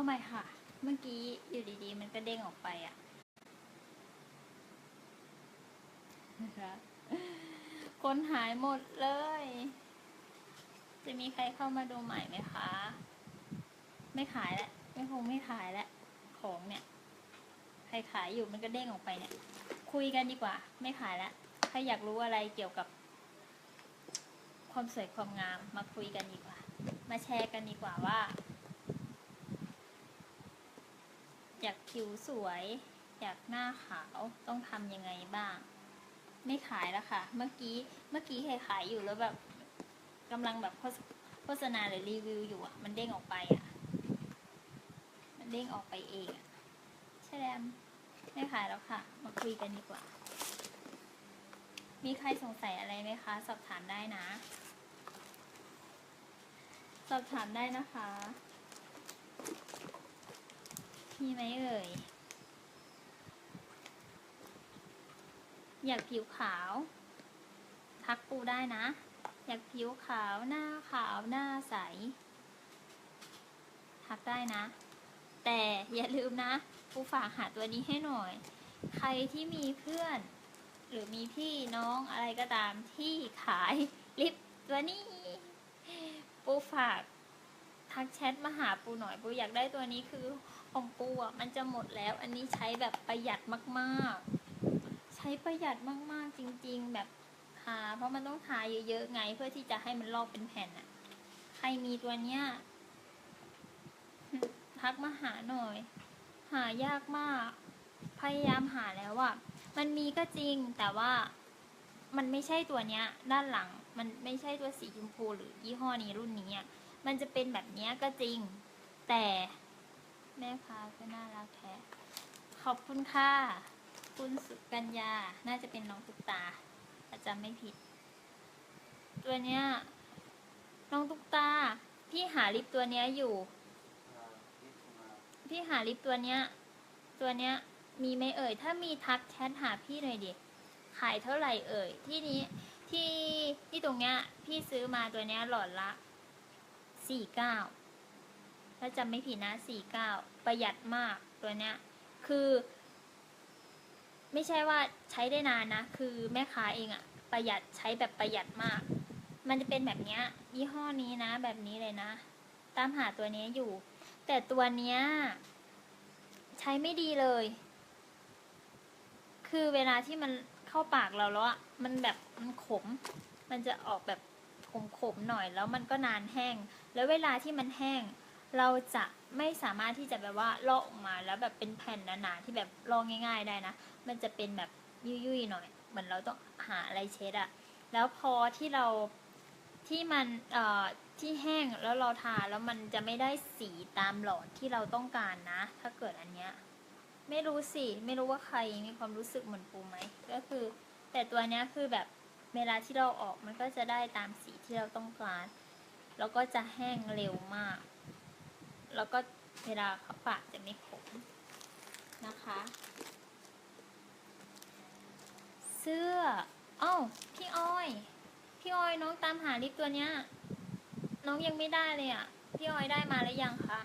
เอาใหม่ค่ะ เมื่อกี้อยู่ดีๆ มันก็เด้งออกไปอะนะคะคนหายหมดเลย จะมีใครเข้ามาดูใหม่ไหมคะ ไม่ขายแล้วไม่คงไม่ขายแล้วของเนี่ย ใครขายอยู่มันก็เด้งออกไปเนี่ย คุยกันดีกว่า ไม่ขายแล้วใครอยากรู้อะไรเกี่ยวกับ ความสวยความงามมาคุยกันดีกว่า มาแชร์กันดีกว่าว่า อยากผิวสวย อยากหน้าขาวต้องทำยังไงบ้าง ไม่ขายแล้วค่ะ เมื่อกี้เมื่อกี้ใครขายอยู่แล้วแบบกำลังแบบโฆษโฆษณาหรือรีวิวอยู่อะ มันเด้งออกไปอะ มันเด้งออกไปเองอะใช่แล้วไม่ขายแล้วค่ะ มาคุยกันดีกว่า มีใครสงสัยอะไรไหมคะ สอบถามได้นะ สอบถามได้นะคะ มีไหมเอ่ย อยากผิวขาว ทักปูได้นะ อยากผิวขาวหน้าขาวหน้าใส ทักได้นะ แต่อย่าลืมนะปูฝากหาตัวนี้ให้หน่อย ใครที่มีเพื่อน หรือมีพี่น้องอะไรก็ตามที่ขายลิปตัวนี้ปูฝากทักแชทมาหาปูหน่อยปูอยากได้ตัวนี้คือของปู อะมันจะหมดแล้ว อันนี้ใช้แบบประหยัดมากๆ ใช้ประหยัดมากๆจริง ๆ แบบทาเพราะมันต้องทาเยอะๆไง เพื่อที่จะให้มันลอกเป็นแผ่นอะ ใครมีตัวเนี้ยทักมาหาหน่อย หายากมาก พยายามหาแล้วอะมันมีก็จริงแต่ว่ามันไม่ใช่ตัวเนี้ย ด้านหลังมันไม่ใช่ตัวสีชมพูหรือยี่ห้อนี้รุ่นนี้มันจะเป็นแบบเนี้ยก็จริง แต่ แม่ค้าก็น่ารักแท้ขอบคุณค่ะ คุณสุกัญญา น่าจะเป็นน้องตุ๊กตาอาจจะไม่ผิด ตัวเนี้ยน้องตุ๊กตา พี่หาลิปตัวเนี้ยอยู่ พี่หาลิปตัวเนี้ย ตัวเนี้ย มีไหมเอ่ย ถ้ามีทักแชทหาพี่หน่อยดิ ขายเท่าไหร่เอ่ย ที่นี้ที่ที่ตรงเนี้ย พี่ซื้อมาตัวเนี้ยหลอดละสี่เก้า ถ้าจำไม่ผิดนะสี่เก้าประหยัดมากตัวเนี้ย คือ ไม่ใช่ว่าใช้ได้นานนะ คือแม่ค้าเองอะประหยัดใช้แบบประหยัดมาก มันจะเป็นแบบเนี้ย ยี่ห้อนี้นะ แบบนี้เลยนะ ตามหาตัวเนี้ยอยู่ แต่ตัวเนี้ย ใช้ไม่ดีเลย คือเวลาที่มันเข้าปากเราแล้วอะมันแบบมันขม มันจะออกแบบขมๆหน่อยแล้วมันก็นานแห้ง แล้วเวลาที่มันแห้ง เราจะไม่สามารถที่จะแบบว่าลอกออกมาแล้วแบบเป็นแผ่นหนาๆที่แบบลอกง่าย ๆ ได้นะ มันจะเป็นแบบยุ่ยๆหน่อย เหมือนเราต้องหาอะไรเช็ดอะแล้วพอที่เราที่มันเอ่อที่แห้งแล้วเราทาแล้วมันจะไม่ได้สีตามหลอดที่เราต้องการนะ ถ้าเกิดอันเนี้ยไม่รู้สิไม่รู้ว่าใครมีความรู้สึกเหมือนปูไหมก็คือ แต่ตัวเนี้ยคือแบบเวลาที่เราออกมันก็จะได้ตามสีที่เราต้องการ แล้วก็จะแห้งเร็วมาก แล้วก็เวลาเขาปากจะไม่ขมนะคะ เสื้ออ้าพี่อ้อย พี่อ้อยน้องตามหาลิปตัวเนี้ย น้องยังไม่ได้เลยอะ พี่อ้อยได้มาแล้วยังคะ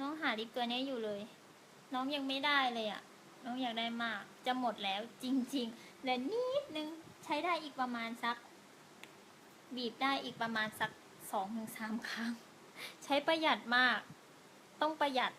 น้องหาลิปตัวเนี้ยอยู่เลย น้องยังไม่ได้เลยอะ่ะ น้องอยากได้มาก จะหมดแล้วจริงๆเหลือนิดนึงใช้ได้อีกประมาณสัก บีบได้อีกประมาณสักสองถึงสามครั้ง ใช้ประหยัดมาก ต้องประหยัด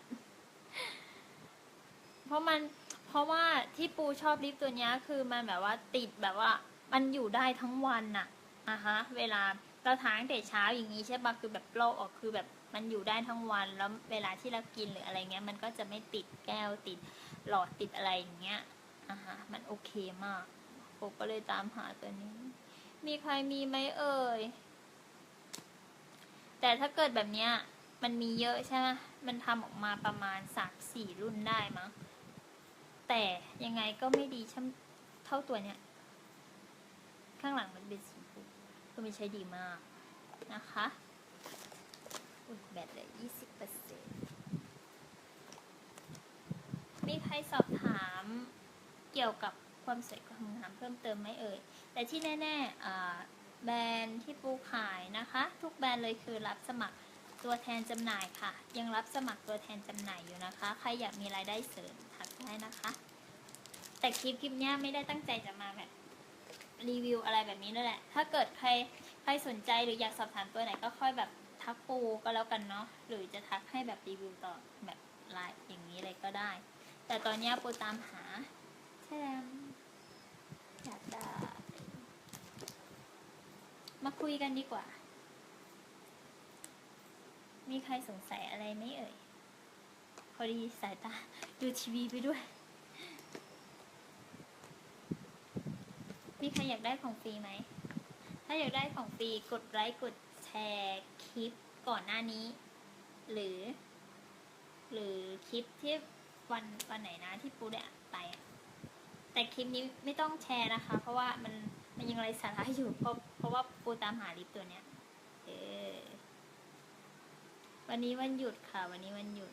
เพราะมัน เพราะว่าที่ปูชอบลิปตัวนี้คือมันแบบว่าติดแบบว่า มันอยู่ได้ทั้งวันน่ะอะฮะ เวลาเราทานตั้งแต่เช้าอย่างนี้ใช่ปะคือแบบลอกออกคือแบบมันอยู่ได้ทั้งวันแล้วเวลาที่เรากินหรืออะไรเงี้ย มันก็จะไม่ติดแก้วติดหลอดติดอะไรอย่างเงี้ยอะฮะ มันโอเคมากปูก็เลยตามหาตัวนี้ มีใครมีไหมเอ่ย แต่ถ้าเกิดแบบเนี้ยมันมีเยอะใช่ไหมมันทำออกมาประมาณสามสี่รุ่นได้มั้ง แต่ยังไงก็ไม่ดีช่ำเท่าตัวเนี้ย ข้างหลังมันเป็นสีฟูก็ไม่ใช้ดีมากนะคะอุดแบตเลือยี่สิบเปอร์เซ็นต์มีใครสอบถามเกี่ยวกับความสวยความงามเพิ่มเติมไหมเอ่ย แต่ที่แน่ๆอ่า แบรนด์ที่ปูขายนะคะ ทุกแบรนด์เลยคือรับสมัครตัวแทนจำหน่ายค่ะ ยังรับสมัครตัวแทนจำหน่ายอยู่นะคะ ใครอยากมีรายได้เสริมทักได้นะคะ แต่คลิปคลิปเนี้ยไม่ได้ตั้งใจจะมาแบบรีวิวอะไรแบบนี้นั่นแหละ ถ้าเกิดใครใครสนใจหรืออยากสอบถามตัวไหนก็ค่อยแบบทักปูก็แล้วกันเนาะหรือจะทักให้แบบรีวิวต่อแบบไลน์อย่างนี้เลยก็ได้ แต่ตอนเนี้ยปูตามหาแชมอยากได้ มาคุยกันดีกว่า มีใครสงสัยอะไรไหมเอ่ย พอดีสายตา ดูทีวีไปด้วย มีใครอยากได้ของฟรีไหม ถ้าอยากได้ของฟรีกดไลค์กดแชร์คลิปก่อนหน้านี้ หรือ หรือคลิปที่วันวันไหนนะที่ปูได้อัดไป แต่คลิปนี้ไม่ต้องแชร์นะคะ เพราะว่ามัน มันยังไรสาระอยู่เพราะเพราะว่าปูตามหาลิปตัวเนี้ย เออ วันนี้วันหยุดค่ะ วันนี้วันหยุด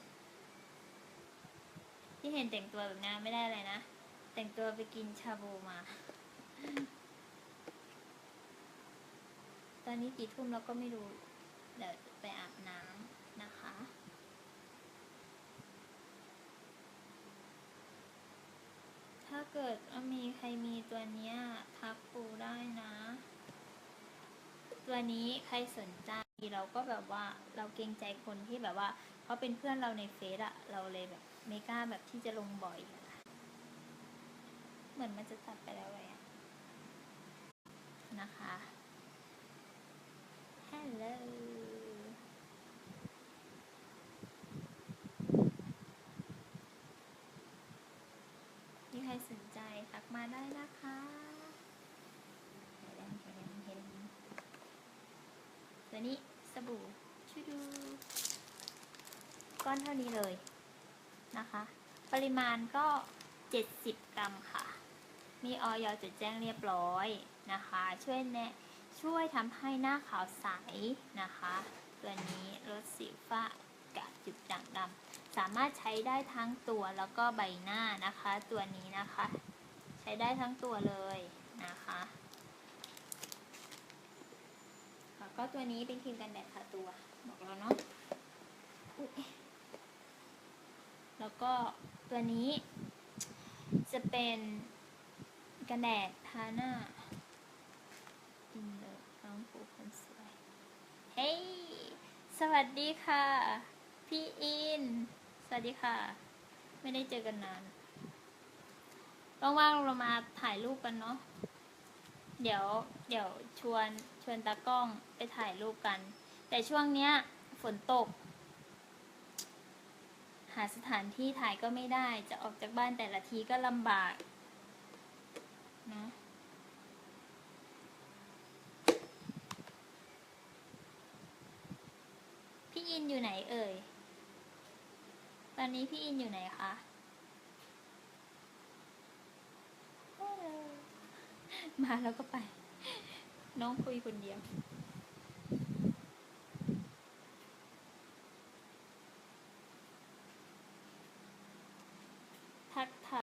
ที่เห็นแต่งตัวแบบนี้ไม่ได้อะไรนะ แต่งตัวไปกินชาบูมา ตอนนี้กี่ทุ่มเราก็ไม่รู้ เดี๋ยวไปอาบน้ำนะคะถ้าเกิด มีใครมีตัวเนี้ยทักปูได้นะ ตัวนี้ใครสนใจเราก็แบบว่าเราเกรงใจคนที่แบบว่าเขาเป็นเพื่อนเราในเฟซอะเราเลยแบบไม่กล้าแบบที่จะลงบ่อยอะเหมือนมันจะตัดไปแล้วเลยอะนะคะ ฮัลโหล มีใครสนใจทักมาได้นะคะเห็นเห็นเห็น ตัวนี้สบู่ชูดูก้อนเท่านี้เลยนะคะ ปริมาณก็ 70 กรัมค่ะ มีออยจดแจ้งเรียบร้อยนะคะ ช่วยแนะช่วยทำให้หน้าขาวใสนะคะ ตัวนี้ลดสิวฝ้ากระจุดด่างดำสามารถใช้ได้ทั้งตัวแล้วก็ใบหน้านะคะ ตัวนี้นะคะ ใช้ได้ทั้งตัวเลยนะคะแล้ว ก็ตัวนี้เป็นครีมกันแดดทาตัว บอกแล้วเนาะแล้วก็ตัวนี้ จะเป็นกันแดดทาหน้าอินเดอร์น้องปูคนสวย เฮ้ย สวัสดีค่ะ พี่อิน สวัสดีค่ะ ไม่ได้เจอกันนานว่างๆเรามาถ่ายรูปกันเนาะ เดี๋ยว เดี๋ยวชวน วนตากล้องไปถ่ายรูปกัน แต่ช่วงเนี้ยฝนตก หาสถานที่ถ่ายก็ไม่ได้ จะออกจากบ้านแต่ละทีก็ลำบากนะพี่อินอยู่ไหนเอ่ย ตอนนี้พี่อินอยู่ไหนคะมาแล้วก็ไป น้องคุยคนเดียว